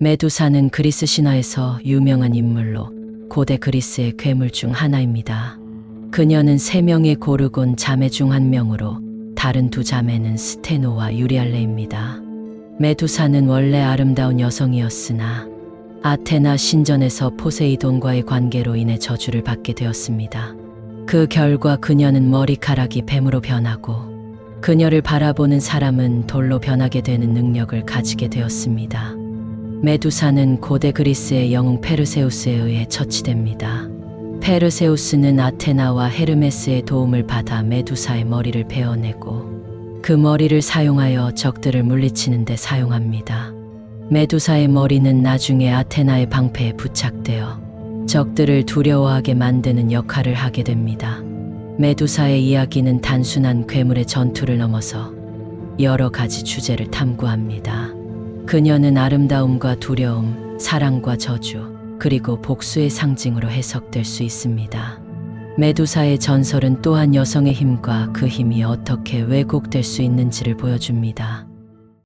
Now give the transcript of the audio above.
메두사는 그리스 신화에서 유명한 인물로 고대 그리스의 괴물 중 하나입니다. 그녀는 세 명의 고르곤 자매 중 한 명으로 다른 두 자매는 스테노와 유리알레입니다. 메두사는 원래 아름다운 여성이었으나 아테나 신전에서 포세이돈과의 관계로 인해 저주를 받게 되었습니다. 그 결과 그녀는 머리카락이 뱀으로 변하고 그녀를 바라보는 사람은 돌로 변하게 되는 능력을 가지게 되었습니다. 메두사는 고대 그리스의 영웅 페르세우스에 의해 처치됩니다. 페르세우스는 아테나와 헤르메스의 도움을 받아 메두사의 머리를 베어내고 그 머리를 사용하여 적들을 물리치는 데 사용합니다. 메두사의 머리는 나중에 아테나의 방패에 부착되어 적들을 두려워하게 만드는 역할을 하게 됩니다. 메두사의 이야기는 단순한 괴물의 전투를 넘어서 여러 가지 주제를 탐구합니다. 그녀는 아름다움과 두려움, 사랑과 저주, 그리고 복수의 상징으로 해석될 수 있습니다. 메두사의 전설은 또한 여성의 힘과 그 힘이 어떻게 왜곡될 수 있는지를 보여줍니다.